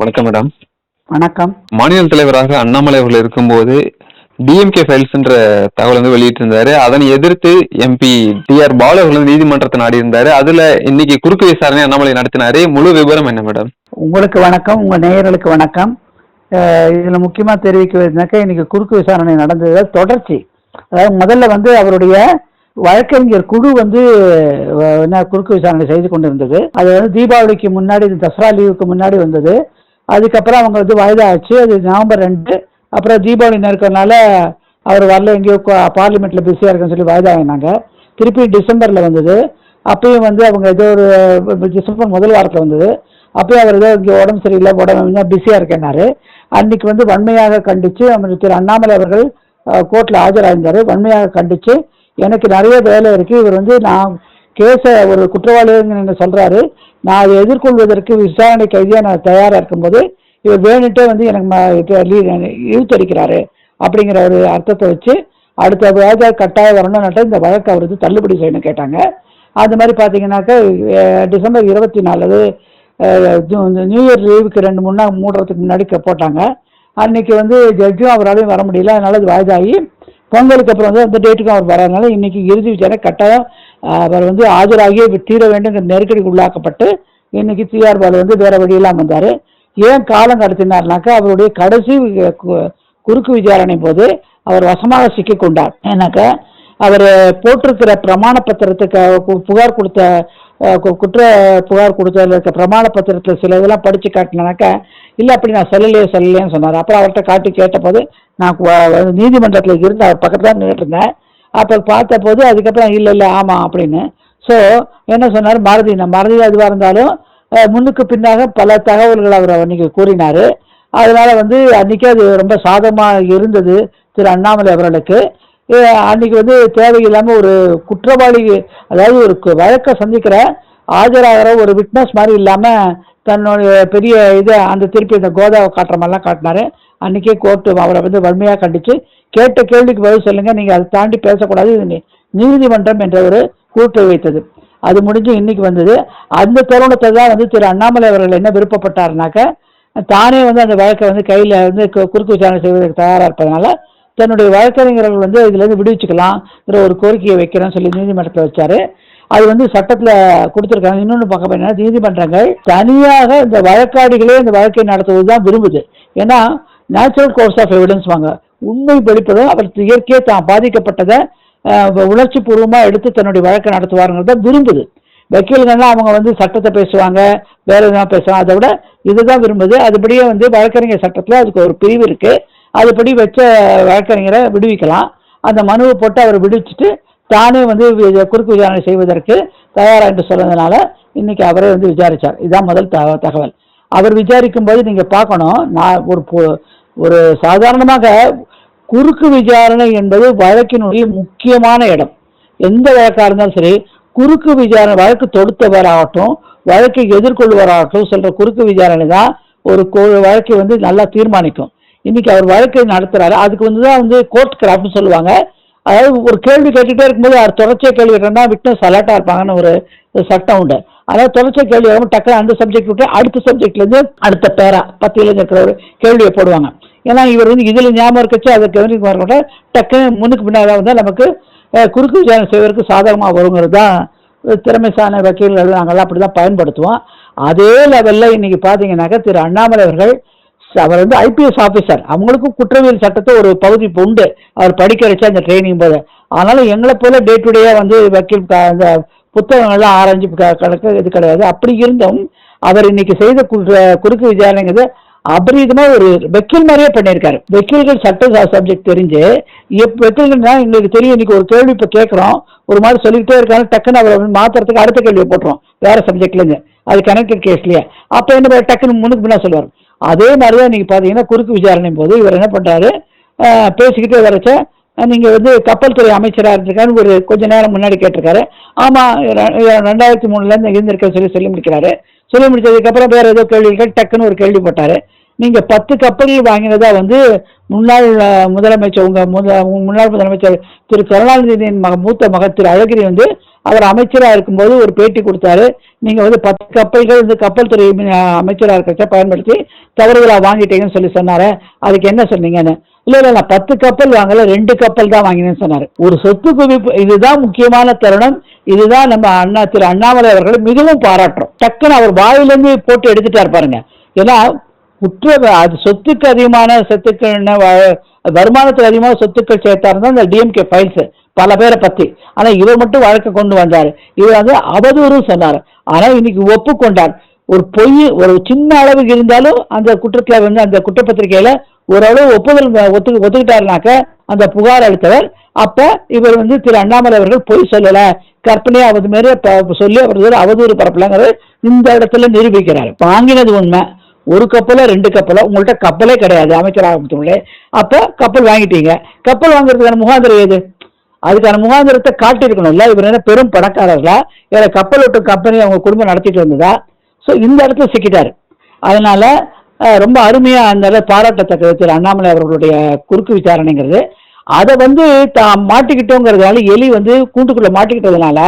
வணக்கம் மேடம் வணக்கம். மாநில தலைவராக அண்ணாமலை அவர்கள் இருக்கும்போது டிஎம்கே ஃபைல்ஸ்ன்ற தகவல் வந்து வெளியிட்டிருந்தாரு. அதனை எதிர்த்து எம்பி டி ஆர் பாலு அவர்கள் வந்து நீதிமன்றத்தை நாடி இருந்தாரு அதுல இன்னைக்கு குறுக்கு விசாரணை அண்ணாமலை நடத்தினாரு. முழு விவரம் என்ன மேடம் உங்களுக்கு வணக்கம். உங்க நேயர்களுக்கு வணக்கம். இதுல முக்கியமா தெரிவிக்கிறதுனாக்கா இன்னைக்கு குறுக்கு விசாரணை நடந்தது. தொடர்ச்சி. அதாவது முதல்ல வந்து அவருடைய வழக்கறிஞர் குழு வந்து என்ன குறுக்கு விசாரணை செய்து கொண்டிருந்தது. அது வந்து தீபாவளிக்கு முன்னாடி தசரா லீவுக்கு முன்னாடி வந்தது. அதுக்கப்புறம் அவங்க வந்து வாய்தா ஆச்சு அது நவம்பர் ரெண்டு. அப்புறம் தீபாவளி நெருக்கனால அவர் வரல எங்கேயோ பார்லிமெண்ட்டில் பிஸியாக இருக்குன்னு சொல்லி வயதா ஆகினாங்க திருப்பி டிசம்பரில் வந்தது. அப்பயும் வந்து அவங்க ஏதோ ஒரு டிசம்பர் முதல் வாரத்தில் வந்தது. அப்பயும் அவர் ஏதோ இங்கே உடம்பு சரியில்லை உடம்பு பிஸியாக இருக்கேன்னாரு. அன்னைக்கு வந்து வன்மையாக கண்டித்து அவர் திரு அண்ணாமலை அவர்கள் கோர்ட்டில் ஆஜராயிருந்தார். வன்மையாக கண்டித்து எனக்கு நிறைய வேலை இருக்குது இவர் வந்து நான் கேஸை ஒரு குற்றவாளின்னு நீங்கள் சொல்கிறாரு நான் அதை எதிர்கொள்வதற்கு விசாரணை கைதியாக நான் தயாராக இருக்கும்போது இவர் வேணுட்டே வந்து எனக்கு இழுத்தடிக்கிறாரு அப்படிங்கிற ஒரு அர்த்தத்தை வச்சு அடுத்த வேலை கட்டாய வரணும்னாட்ட இந்த வழக்கு அவர் வந்து தள்ளுபடி செய்யணும் கேட்டாங்க. அது மாதிரி பார்த்தீங்கன்னாக்கா டிசம்பர் இருபத்தி நாலு இந்த நியூ இயர் லீவுக்கு ரெண்டு மூணு நாள் மூடுறதுக்கு முன்னாடி போட்டாங்க. அன்னைக்கு வந்து ஜட்ஜும் அவராலையும் வர முடியல. அதனால அது வாய்தாகி பொங்கலுக்கு அப்புறம் வந்து அந்த டேட்டுக்கும் அவர் வரதுனால இன்னைக்கு இறுதி விசாரணை கட்டாயம் அவர் வந்து ஆஜராகி தீர வேண்டும் நெருக்கடிக்கு உள்ளாக்கப்பட்டு இன்னைக்கு டிஆர் பாலு வந்து வேற வழியெல்லாம் வந்தார். ஏன் காலம் கடத்தினார்னாக்கா அவருடைய கடைசி கு- குறுக்கு விசாரணை போது அவர் வசமாக சிக்கிக்கொண்டார் ஏன்னாக்கா அவர் போட்டிருக்கிற பிரமாண பத்திரத்துக்கு புகார் கொடுத்த குற்ற புகார் கொடுத்ததில் இருக்க பிரமாண பத்திரத்தில் சில இதெல்லாம் படித்து காட்டினாக்கா இல்லை அப்படி நான் சொல்லலையே சொல்லலையேன்னு சொன்னார். அப்புறம் அவர்கிட்ட காட்டி கேட்டபோது நான் நீதிமன்றத்தில் இருந்து அவர் பக்கத்தில் தான் நின்றுட்டு இருந்தேன் அப்போ பார்த்தபோது அதுக்கப்புறம் இல்லை இல்லை ஆமாம் அப்படின்னு. ஸோ என்ன சொன்னார்? மருதி நான் மறதி அதுவாக இருந்தாலும் முன்னுக்கு பின்னாக பல தகவல்கள் அவர் அன்னைக்கு கூறினார். அதனால் வந்து அன்றைக்கே அது ரொம்ப சாதமாக இருந்தது திரு அண்ணாமலை அவர்களுக்கு. அன்னைக்கு வந்து தேவையில்லாமல் ஒரு குற்றவாளி அதாவது ஒரு வழக்கை சந்திக்கிற ஆஜராகிற ஒரு விட்னஸ் மாதிரி இல்லாமல் தன்னுடைய பெரிய இதை அந்த திருப்பி இந்த கோதாவை காட்டுற மாதிரிலாம் காட்டினாரு. அன்னைக்கே கோர்ட்டு அவரை வந்து வன்மையாக கண்டித்து கேட்ட கேள்விக்கு பதில் சொல்லுங்க. நீங்கள் அதை தாண்டி பேசக்கூடாது. இது நீதிமன்றம் என்ற ஒரு கூட்டு வைத்தது. அது முடிஞ்சு இன்னைக்கு வந்தது. அந்த தருணத்தை தான் வந்து திரு அண்ணாமலை அவர்கள் என்ன விருப்பப்பட்டாருனாக்க தானே வந்து அந்த வழக்கை வந்து கையில் வந்து கு- குறுக்கு விசாரணை செய்வதற்கு தயாராக இருப்பதனால தன்னுடைய வழக்கறிஞர்கள் வந்து இதுலேருந்து விடுவிச்சுக்கலாம்ங்கிற ஒரு கோரிக்கையை வைக்கிறேன்னு சொல்லி நீதிமன்றத்தில் வச்சாரு. அது வந்து சட்டத்தில் கொடுத்துருக்காங்க. இன்னொன்று பார்க்க போனீங்கன்னா நீதிமன்றங்கள் தனியாக இந்த வழக்காடிகளே இந்த வழக்கை நடத்துவது தான் விரும்புது. ஏன்னா நேச்சுரல் கோர்ஸ் ஆஃப் எவிடன்ஸ் வாங்க. உண்மை வெளிப்படும். அவர் இயற்கையே தான் பாதிக்கப்பட்டதை உணர்ச்சி பூர்வமாக எடுத்து தன்னுடைய வழக்கை நடத்துவாருங்கிறத விரும்புது. வக்கீல்கள்லாம் அவங்க வந்து சட்டத்தை பேசுவாங்க வேற எதுனா பேசுவாங்க. அதை விட இதுதான் விரும்புது. அதுபடியே வந்து வழக்கறிஞர் சட்டத்தில் அதுக்கு ஒரு பிரிவு இருக்குது அதுபடி வச்ச வழக்கறிஞரை விடுவிக்கலாம். அந்த மனுவை போட்டு அவர் விடுவிச்சுட்டு தானே வந்து குறுக்கு விசாரணை செய்வதற்கு தயாரா என்று சொன்னதுனால இன்னைக்கு அவரே வந்து விசாரிச்சார். இதுதான் முதல் த- தகவல். அவர் விசாரிக்கும் போது நீங்க பார்க்கணும் நான் ஒரு பொ- ஒரு சாதாரணமாக குறுக்கு விசாரணை என்பது வழக்கினுடைய முக்கியமான இடம். எந்த வழக்காக இருந்தாலும் சரி குறுக்கு விசாரணை வழக்கு தொடுத்தவராகட்டும் வழக்கை எதிர்கொள்வராகட்டும் சொல்ற குறுக்கு விசாரணை தான் ஒரு கோ- வழக்கை வந்து நல்லா தீர்மானிக்கும். இன்னைக்கு அவர் வழக்கை நடத்துறாரு. அதுக்கு வந்து தான் வந்து கோர்ட் கிராஃப்ட்னு சொல்லுவாங்க. அதாவது ஒரு கேள்வி கேட்டுட்டே இருக்கும்போது அவர் தொடர்ச்சியா கேள்வி கேட்டோம்னா விட்னஸ் அலர்ட்டா இருப்பாங்கன்னு ஒரு சட்டம் உண்டு. அதாவது தொடர்ச்சியா கேள்வி வரும்போது டக்குனு அந்த சப்ஜெக்ட் விட்டு அடுத்த சப்ஜெக்ட்ல இருந்து அடுத்த பேரா பத்தியில இருக்கிற ஒரு கேள்வியை போடுவாங்க. ஏன்னா இவர் வந்து இதுல ஞாபகம் இருக்கச்சு அதை கவனிக்க வரக்கூட டக்குன்னு முன்னுக்கு பின்னாடி வந்து நமக்கு குறுக்கு விசாரணை செய்வதற்கு சாதகமாக வருங்கிறது தான் திறமைசான வக்கீல்கள் நாங்கள்லாம் அப்படி தான் பயன்படுத்துவோம். அதே லெவலில் இன்னைக்கு பார்த்தீங்கன்னாக்கா திரு அண்ணாமலை அவர்கள் அவர் வந்து ஐபிஎஸ் ஆஃபீஸர் அவங்களுக்கும் குற்றவியல் சட்டத்தை ஒரு பகுதி உண்டு. அவர் படிக்க வச்சா அந்த ட்ரைனிங் போது. அதனால எங்களை போல டே டு டே வந்து வக்கீல் அந்த புத்தகங்கள்லாம் ஆராய்ஞ்சு க- கணக்கு இது கிடையாது. அப்படி இருந்தும் அவர் இன்னைக்கு செய்த குறுக்கு விசாரணைங்கிறது அபரீதமா ஒரு வக்கீல் மாதிரியே பண்ணியிருக்காரு. வக்கீல்கள் சட்ட சப்ஜெக்ட் தெரிஞ்சு எப்ப வக்கீல்கள்னா எங்களுக்கு தெரியும். இன்னைக்கு ஒரு கேள்வி இப்போ கேட்குறோம். ஒரு மாதிரி சொல்லிக்கிட்டே இருக்காங்க. டக்குன்னு அவரை வந்து மாத்துறதுக்கு அடுத்த கேள்வியை போட்டுரும் வேற சப்ஜெக்ட்ல இருந்து. அது கனெக்டட் கேஸ்லயே அப்போ என்ன டக்குன்னு முன்னுக்கு முன்னா சொல்லுவார். அதே மாதிரி தான் நீங்க பாத்தீங்கன்னா குறுக்கு விசாரணை போது இவர் என்ன பண்றாரு? பேசிக்கிட்டே வரச்ச நீங்கள் நீங்க வந்து கப்பல் துறை அமைச்சராக இருந்திருக்காரு ஒரு கொஞ்ச நேரம் முன்னாடி கேட்டிருக்காரு. ஆமா ரெண்டாயிரத்தி மூணுல இருந்து சொல்லி சொல்லி முடிக்கிறாரு. சொல்லி முடிச்சதுக்கு அப்புறம் வேற ஏதோ கேள்வி டக்குன்னு ஒரு கேள்வி போட்டாரு. நீங்க பத்து கப்பல்கள் வாங்கினதா வந்து முன்னாள் முதலமைச்சர் உங்க முத- முன்னாள் முதலமைச்சர் திரு கருணாநிதியின் மக மூத்த மகன் திரு அழகிரி வந்து அவர் அமைச்சரா இருக்கும்போது ஒரு பேட்டி கொடுத்தாரு. நீங்க வந்து பத்து கப்பல்கள் வந்து கப்பல் துறை அமைச்சராக இருக்கிறத பயன்படுத்தி தவறுதலா வாங்கிட்டீங்கன்னு சொல்லி சொன்னாரு அதுக்கு என்ன சொன்னீங்கன்னு? இல்ல இல்ல நான் பத்து கப்பல் வாங்கல ரெண்டு கப்பல் தான் வாங்கினேன்னு சொன்னாரு. ஒரு சொத்து குவிப்பு இதுதான் முக்கியமான தருணம். இதுதான் நம்ம அண்ணா திரு அண்ணாமலை அவர்களை மிகவும் பாராட்டுறோம். டக்குன்னு அவர் வாயிலிருந்து போட்டு எடுத்துட்டார் பாருங்க. ஏன்னா குற்ற அது சொத்துக்கு அதிகமான சொத்துக்கள் என்ன வ- வருமானத்துக்கு அதிகமான சொத்துக்கள் சேர்த்தாரு தான் இந்த டிஎம்கே ஃபைல்ஸ் பல பேரை பத்தி. ஆனா இவர் மட்டும் வழக்கு கொண்டு வந்தார். இவர் வந்து அவதூறு சொன்னார். ஆனா இன்னைக்கு ஒப்புக்கொண்டார். ஒரு பொய் ஒரு சின்ன அளவுக்கு இருந்தாலும் அந்த குற்றத்தில் வந்து அந்த குற்றப்பத்திரிகையில ஓரளவு ஒப்புதல் ஒத்து ஒத்துக்கிட்டாருனாக்க அந்த புகார் அளித்தவர். அப்ப இவர் வந்து திரு அண்ணாமலை அவர்கள் பொய் சொல்லல. கற்பனையா அது மாரி சொல்லி அவர் அவதூறு பரப்பலங்கிறது இந்த இடத்துல நிரூபிக்கிறார். வாங்கினது உண்மை. ஒரு கப்பலோ ரெண்டு கப்பலோ உங்கள்ட்ட கப்பலே கிடையாது அமைச்சர் ஆகத்துள்ளே அப்ப கப்பல் வாங்கிட்டீங்க. கப்பல் வாங்குறதுக்கான முகாந்திரம் ஏது? அதுக்கான முகாந்திரத்தை காட்டியிருக்கணும்ல. இவர் என்ன பெரும் பணக்காரர்களா? ஏன்னா கப்பல் விட்டு கம்பெனி அவங்க குடும்பம் நடத்திட்டு வந்ததா? ஸோ இந்த இடத்துல சிக்கிட்டார். அதனால் ரொம்ப அருமையாக அந்த பாராட்டத்தக்க பாராட்டத்தக்கது திரு அண்ணாமலை அவர்களுடைய குறுக்கு விசாரணைங்கிறது. அதை வந்து தான் மாட்டிக்கிட்டோங்கிறதுனால எலி வந்து கூண்டுக்குள்ளே மாட்டிக்கிட்டதுனால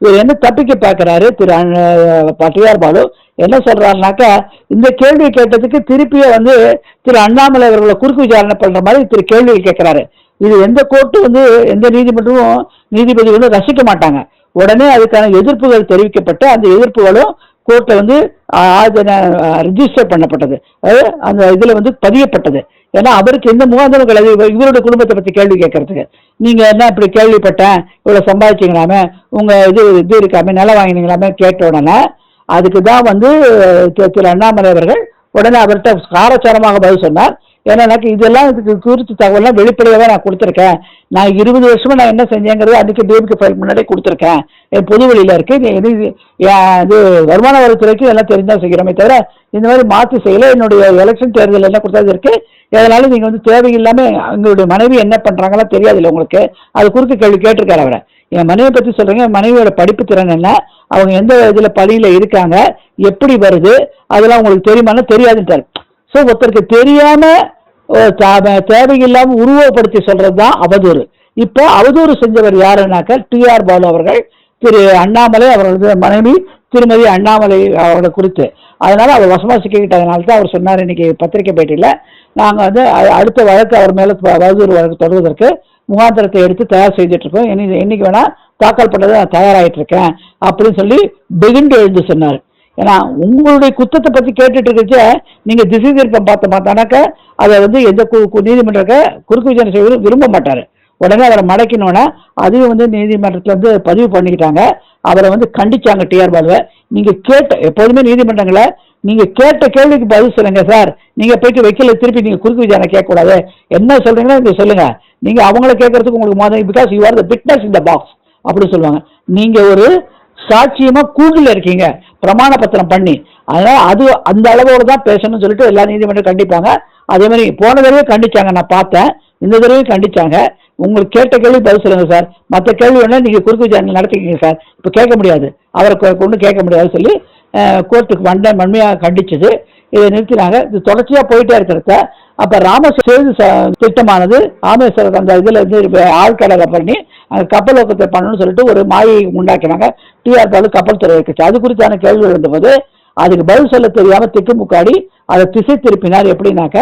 இவர் என்ன தப்பிக்க பார்க்கறாரு திரு அண்ண- பட்டியார் பாலு? என்ன சொல்கிறாருனாக்கா இந்த கேள்வி கேட்டதுக்கு திருப்பியே வந்து திரு அண்ணாமலை அவர்களை குறுக்கு விசாரணை பண்ணுற மாதிரி திரு கேள்வி கேட்குறாரு. இது எந்த கோர்ட்டு வந்து எந்த நீதிமன்றமும் நீதிபதிகளும் ரசிக்க மாட்டாங்க. உடனே அதுக்கான எதிர்ப்புகள் தெரிவிக்கப்பட்டு அந்த எதிர்ப்புகளும் கோர்ட்டில் வந்து ரிஜிஸ்டர் பண்ணப்பட்டது. அதாவது அந்த இதில் வந்து பதியப்பட்டது. ஏன்னா அவருக்கு எந்த முகாந்திரம் கிடையாது இவர் இவருடைய குடும்பத்தை பற்றி கேள்வி கேட்கறதுக்கு. நீங்கள் என்ன இப்படி கேள்விப்பட்டேன்? இவ்வளோ சம்பாதிச்சிங்களாமே உங்கள் இது இது இருக்காமே? நிலம் வாங்கினீங்களாமே? கேட்ட உடனே அதுக்கு தான் வந்து திரு திரு அண்ணாமலை அவர்கள் உடனே அவர்கிட்ட காரச்சாரமாக பதில் சொன்னார். ஏன்னா எனக்கு இதெல்லாம் இதுக்கு குறித்து தகவல்லாம் வெளிப்படையாகவே நான் கொடுத்துருக்கேன். நான் இருபது வருஷமா நான் என்ன செஞ்சேங்கிறது அன்றைக்கி டிஎம்கே ஃபைல் முன்னாடியே கொடுத்துருக்கேன். என் பொது வெளியில் இருக்கு. இது இது வருமான வரித்துறைக்கு எல்லாம் தெரிஞ்சால் செய்கிறோமே தவிர இந்த மாதிரி மாற்றி செய்யலை. என்னுடைய எலெக்ஷன் தேர்தல் என்ன கொடுத்தது இருக்கு. அதனால நீங்கள் வந்து தேவையில்லாமல் எங்களுடைய மனைவி என்ன பண்ணுறாங்களா தெரியாதுல்ல உங்களுக்கு. அது குறுக்கு கேள்வி கேட்டிருக்காரு அவரை. என் மனைவியை பற்றி சொல்கிறேங்க என் மனைவியோட படிப்பு திறன் என்ன? அவங்க எந்த இதில் பணியில் இருக்காங்க? எப்படி வருது? அதெல்லாம் உங்களுக்கு தெரியுமான்னு தெரியாதுன்ட்டார். ஸோ ஒருத்தருக்கு தெரியாம தா- தேவையில்லாம உருவப்படுத்தி சொல்றது தான் அவதூறு. இப்போ அவதூறு செஞ்சவர் யாருன்னாக்க டிஆர் பாலு அவர்கள் திரு அண்ணாமலை அவர்களது மனைவி திருமதி அண்ணாமலை அவரோட குறித்து. அதனால அவர் வசமா சிக்கிக்கிட்டதுனால தான் அவர் சொன்னார் இன்னைக்கு பத்திரிகை பேட்டியில் நாங்கள் வந்து அடுத்த வழக்கு அவர் மேலே அவதூறு வழக்கு தொடர்வதற்கு முகாந்திரத்தை எடுத்து தயார் செய்துட்டு இருக்கோம் இன்னைக்கு என்னைக்கு வேணா தாக்கல் பண்ணது நான் தயாராகிட்டு இருக்கேன் அப்படின்னு சொல்லி வெகுண்டு எழுந்து சொன்னார். ஏன்னா உங்களுடைய குத்தத்தை பத்தி கேட்டுட்டு இருக்கச்ச நீங்க திசை திருப்பம் பார்த்த பார்த்தானாக்க அதை வந்து எந்த கு- கு- நீதிமன்றக்க குறுக்கு விசாரணை செய்வது விரும்ப மாட்டாரு. உடனே அவரை மடக்கினோன்னா அதையும் வந்து நீதிமன்றத்தில் வந்து பதிவு பண்ணிக்கிட்டாங்க. அவரை வந்து கண்டிச்சாங்க டிஆர் பாலுவை. நீங்க கேட்ட எப்போதுமே நீதிமன்றங்களை நீங்க கேட்ட கேள்விக்கு பதில் சொல்லுங்க சார். நீங்க போயிட்டு வைக்கல திருப்பி நீங்க குறுக்கு விசாரணை கேட்கக்கூடாது. என்ன சொல்றீங்களோ நீங்க சொல்லுங்க. நீங்க அவங்கள கேட்கறதுக்கு உங்களுக்கு மாதிரி because you are the fitness இந்த பாக்ஸ் அப்படின்னு சொல்லுவாங்க. நீங்க ஒரு சாட்சியமா கூண்டுல இருக்கீங்க. பிரமாண பத்திரம் பண்ணி. அதனால அது அந்த அளவோடு தான் பேசணும்னு சொல்லிட்டு எல்லா நீதிமன்றம் கண்டிப்பாங்க. அதே மாதிரி போன தடவை கண்டிச்சாங்க நான் பார்த்தேன். இந்த தடவையும் கண்டிச்சாங்க. உங்களுக்கு கேட்ட கேள்வி பதில் சொல்லுங்க சார். மற்ற கேள்வி வேணா நீங்க குறுக்கு விசாரணை நடத்திக்கிங்க சார். இப்போ கேட்க முடியாது. அவரை கொண்டு கேட்க முடியாதுன்னு சொல்லி கோர்ட்டுக்கு வண்ட வன்மையாக கண்டிச்சது. இதை நிறுத்தினாங்க. இது தொடர்ச்சியாக போயிட்டே இருக்கிறத. அப்போ ராம சேது திட்டமானது ராமேஸ்வரர் அந்த இதில் இருந்து ஆழ்கடலை பண்ணி அங்கே கப்பல் ஓக்கத்தை பண்ணணும்னு சொல்லிட்டு ஒரு மாயை உண்டாக்கினாங்க. டிஆர் பாலு கப்பல் துறை இருக்குச்சு அது குறித்தான கேள்வி இருந்தபோது அதுக்கு பதில் சொல்ல தெரியாம திக்குமுக்காடி அதை திசை திருப்பினார். எப்படின்னாக்க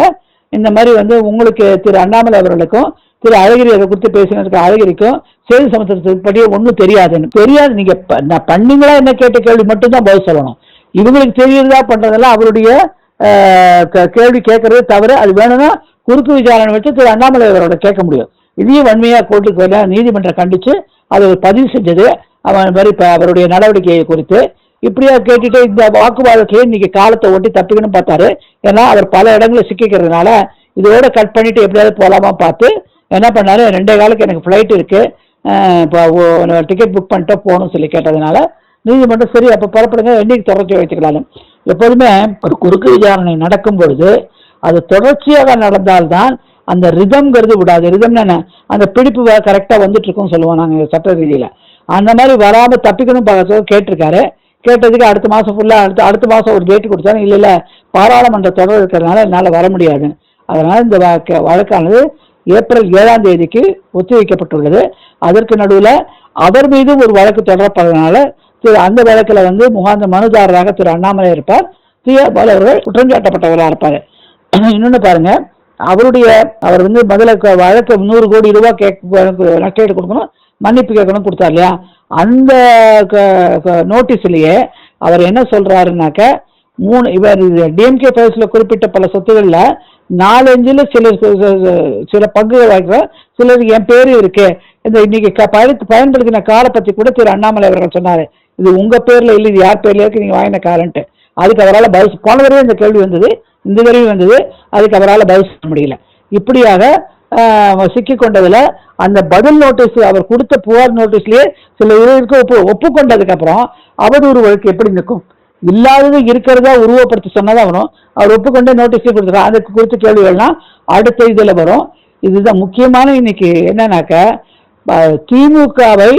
இந்த மாதிரி வந்து உங்களுக்கு திரு அண்ணாமலை அவர்களுக்கும் திரு அழகிரி அதை குறித்து பேசினதுக்கு அழகிரிக்கும் செய்தி சமுத்திரத்துக்கு பற்றியே ஒன்றும் தெரியாதுன்னு. தெரியாது. நீங்க நான் பண்ணீங்களா என்ன கேட்ட கேள்வி மட்டும்தான் பதில் சொல்லணும். இவங்களுக்கு தெரியுறதா பண்றதெல்லாம் அவருடைய க- கேள்வி கேட்கறது தவிர அது வேணும்னா குறுக்கு விசாரணை வச்சு திரு அண்ணாமலை அவரோட கேட்க முடியும். இதையும் வன்மையாக கோர்ட்டுக்கு வரல நீதிமன்றம் கண்டித்து அதை பதிவு செஞ்சது. அவன் மாதிரி இப்போ அவருடைய நடவடிக்கையை குறித்து. இப்படியா கேட்டுட்டு இந்த வாக்குவாதத்திலே இன்னைக்கு காலத்தை ஒட்டி தப்பிக்கணும் பார்த்தாரு? ஏன்னா அவர் பல இடங்களில் சிக்கிக்கிறதுனால இதோட கட் பண்ணிட்டு எப்படியாவது போகலாமா பார்த்து என்ன பண்ணாரு? ரெண்டே காலுக்கு எனக்கு ஃப்ளைட் இருக்கு. இப்போ டிக்கெட் புக் பண்ணிட்டு போகணும்னு சொல்லி கேட்டதுனால நீதிமன்றம் சரி அப்போ புறப்படுங்க என்னைக்கு தொடர்ச்சி வைத்துக்கலாம் எப்போதுமே ஒரு குறுக்கு விசாரணை நடக்கும் பொழுது அது தொடர்ச்சியாக நடந்தால்தான் அந்த ரிதம்ங்கிறது விடாது. ரிதம்னா என்ன அந்த பிடிப்பு கரெக்டாக வந்துட்டு இருக்கும்னு சொல்லுவோம் நாங்கள் சட்ட ரீதியில் அந்த மாதிரி வராமல் தப்பிக்கணும் பார்க்க கேட்டிருக்காரு. கேட்டதுக்கு அடுத்த மாதம் ஃபுல்லாக அடுத்த அடுத்த மாதம் ஒரு டேட் கொடுத்தாலும் இல்லை இல்லை பாராளுமன்ற தொடர் இருக்கிறதுனால என்னால் வர முடியாது. அதனால் இந்த வழக்கு- வழக்கானது ஏப்ரல் ஏழாம் தேதிக்கு ஒத்திவைக்கப்பட்டுள்ளது. அதற்கு நடுவில் அவர் மீதும் ஒரு வழக்கு தொடரப்படுறதுனால திரு அந்த வழக்கில் வந்து முகாந்த மனுதாரராக திரு அண்ணாமலை இருப்பார். தீய ஆர் பாலு அவர்கள் குற்றஞ்சாட்டப்பட்டவராக இருப்பார். இன்னொன்று பாருங்கள் அவருடைய அவர் வந்து முதல்ல வழக்கு நூறு கோடி ரூபாய் கேட்க நஷ்டஈடு கொடுக்கணும் மன்னிப்பு கேட்கணும் கொடுத்தார் இல்லையா? அந்த நோட்டீஸ்லயே அவர் என்ன சொல்றாருனாக்க மூணு இவர் டிஎம்கே ஃபைல்ஸ்ல குறிப்பிட்ட பல சொத்துக்கள்ல நாலஞ்சுல சில சில பங்குகள் வாங்கிக்கிறோம் சிலருக்கு என் பேரு இருக்கு. இந்த இன்னைக்கு க- பயன் பயன்படுத்தின காரை பத்தி கூட திரு அண்ணாமலை அவர்கள் சொன்னாரு. இது உங்க பேர்ல இல்லை இது யார் பேர்ல இருக்கு நீங்க வாங்கின காரன்ட்டு அதுக்கு அவரால் பதில் போன தடவை இந்த கேள்வி வந்தது இந்த தடவையும் வந்தது அதுக்கு அவரால் பதில் சொல்ல முடியல. இப்படியாக சிக்கி கொண்டதில் அந்த பதில் நோட்டீஸ் அவர் கொடுத்த புகார் நோட்டீஸ்லேயே சில இதற்கு ஒப்பு ஒப்புக்கொண்டதுக்கப்புறம் அவதூறு வழக்கு எப்படி நிற்கும்? இல்லாதது இருக்கிறதா உருவப்படுத்தி சொன்னதான் வரும் அவர் ஒப்புக்கொண்டே நோட்டீஸே கொடுத்துருக்காரு அதுக்கு குறித்த கேள்விகள்லாம் அடுத்த இதில் வரும். இதுதான் முக்கியமான இன்னைக்கு என்னன்னாக்க திமுகவை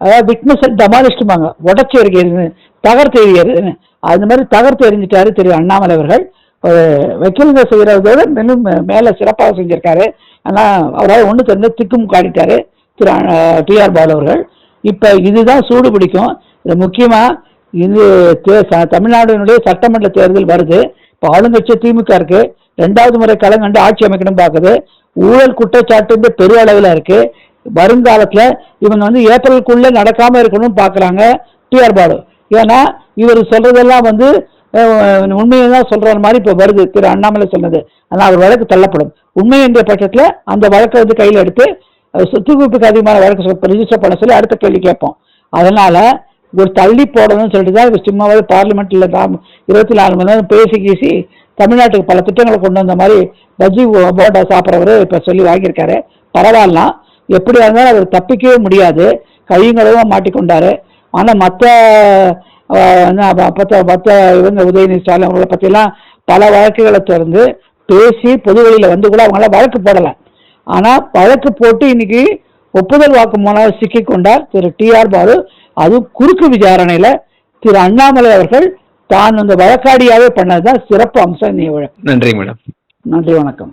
அதாவது விட்னஸ் டமாலிஸ்டுமாங்க உடச்சி இருக்கிறது தகர்த்து எறிகிறது அந்த மாதிரி தகர்த்து எறிஞ்சிட்டாரு திரு அண்ணாமலை அவர்கள். ஒரு வக்கீலுங்க செய்கிறதோட மேலும் மேலே சிறப்பாக செஞ்சிருக்காரு. ஆனால் அவரால் ஒன்று தெரிஞ்ச திக்கும் காட்டிட்டாரு திரு டிஆர் பாலு அவர்கள். இப்போ இதுதான் சூடு பிடிக்கும். இது முக்கியமாக இது தே- ச- சட்டமன்ற தேர்தல் வருது. இப்போ ஆளுங்கட்சி திமுக இருக்கு. ரெண்டாவது முறை களம் கண்டு ஆட்சி அமைக்கணும் பார்க்குது ஊழல் குற்றச்சாட்டு வந்து பெரிய அளவில் இருக்கு. வருங்காலத்தில் இவங்க வந்து ஏப்ரலுக்குள்ளே நடக்காமல் இருக்கணும்னு பார்க்குறாங்க டிஆர் பாலு. ஏன்னா இவர் சொல்றதெல்லாம் வந்து உண்மையை தான் சொல்ற மாதிரி இப்போ வருது. திரு அண்ணாமலை சொன்னது. ஆனால் அவர் வழக்கு தள்ளப்படும். உண்மை என்ற பட்சத்தில் அந்த வழக்கை வந்து கையில் எடுத்து சொத்து குவிப்புக்கு அதிகமான வழக்கு ரிஜிஸ்டர் பண்ண சொல்லி அடுத்த கேள்வி கேட்போம். அதனால ஒரு தள்ளி போடணும்னு சொல்லிட்டு தான் இவர் சும்மாவே பார்லிமெண்ட்ல இருபத்தி நாலு மணி நேரம் பேசி கீசி தமிழ்நாட்டுக்கு பல திட்டங்களை கொண்டு வந்த மாதிரி பஜ்ஜி போட்டா சாப்பிட்றவரு இப்போ சொல்லி வாங்கியிருக்காரு. பரவாயில்லாம் எப்படியா இருந்தாலும் அவர் தப்பிக்கவே முடியாது. கையும் களவுமா மாட்டிக்கொண்டாரு. ஆனால் மற்ற மற்ற மற்ற இவங்க உதயநிதி ஸ்டாலின் அவங்கள பற்றிலாம் பல வழக்குகளை திறந்து பேசி பொது வெளியில வந்து கூட அவங்களாம் வழக்கு போடலை. ஆனால் வழக்கு போட்டு இன்னைக்கு ஒப்புதல் வாக்குமூலம் சிக்கிக் கொண்டார் திரு டி ஆர் பாலு. அது குறுக்கு விசாரணையில திரு அண்ணாமலை அவர்கள் தான் அந்த வழக்காடியாவே பண்ணதுதான் சிறப்பு அம்சம் நன்றி மேடம். நன்றி வணக்கம்.